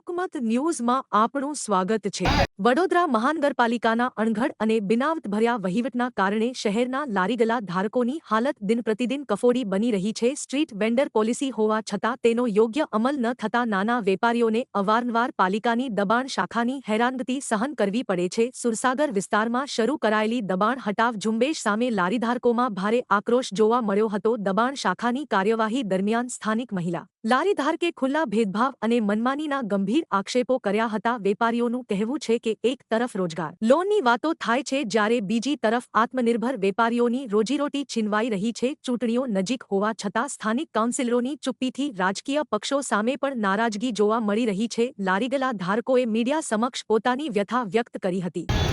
જનમત ન્યૂઝમાં આપણું સ્વાગત છે. વડોદરા મહાનગરપાલિકાના અણઘડ અને બિનાવત ભર્યા વહીવટના કારણે શહેરના લારીગલા ધારકોની હાલત દિનપ્રતિદિન કફોડી બની રહી છે. સ્ટ્રીટ વેન્ડર પોલિસી હોવા છતાં તેનો યોગ્ય અમલ ન થતા નાના વેપારીઓને અવારનવાર પાલિકાની દબાણ શાખાની હેરાનગતિ સહન કરવી પડે છે. સુરસાગર વિસ્તારમાં શરૂ કરાયેલી દબાણ હટાવ ઝુંબેશ સામે લારીધારકોમાં ભારે આક્રોશ જોવા મળ્યો હતો. દબાણ શાખાની કાર્યવાહી દરમિયાન સ્થાનિક મહિલા, લારીધારકે ખુલ્લા ભેદભાવ અને મનમાનીના ગંભીર આક્ષેપો કર્યા હતા. વેપારીઓનું કહેવું છે કે એક તરફ રોજગાર લોનની વાતો થાય છે જ્યારે બીજી તરફ આત્મનિર્ભર વેપારીઓની રોજીરોટી છીનવાઈ રહી છે. ચૂંટણીઓ નજીક હોવા છતાં સ્થાનિક કાઉન્સિલરોની ચુપ્પીથી રાજકીય પક્ષો સામે પણ નારાજગી જોવા મળી રહી છે. લારીગલા ધારકોએ મીડિયા સમક્ષ પોતાની વ્યથા વ્યક્ત કરી હતી.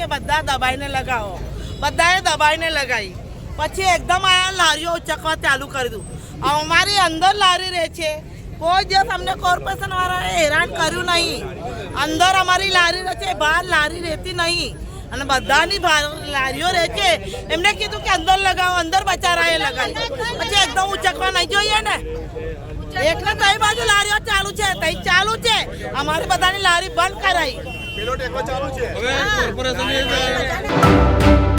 કે બધા દબાઈને લગાવો. બધાએ દબાઈને લગાવી પછી એકદમ આ લારીઓ ઉચકવા ચાલુ કરી દઉં. અમારી અંદર લારી રહે છે. કોઈ દિવસ અમને કોર્પોરેશન વાળાએ હેરાન કર્યું નહીં. અંદર અમારી લારી રહે છે, બહાર લારી રહેતી નહીં. અને બધાની લારીઓ રહે છે. એમને કીધું કે અંદર લગાવો, અંદર બચારાએ લગાવી પછી એકદમ ઉચકવા નહીં જોઈએ ને. એટલે તઈ બાજુ લારીઓ ચાલુ છે તઈ ચાલુ છે. અમારી બધાની લારી બંધ કરાઈ. પેલો ટેકો ચાલુ છે. હવે કોર્પોરેશન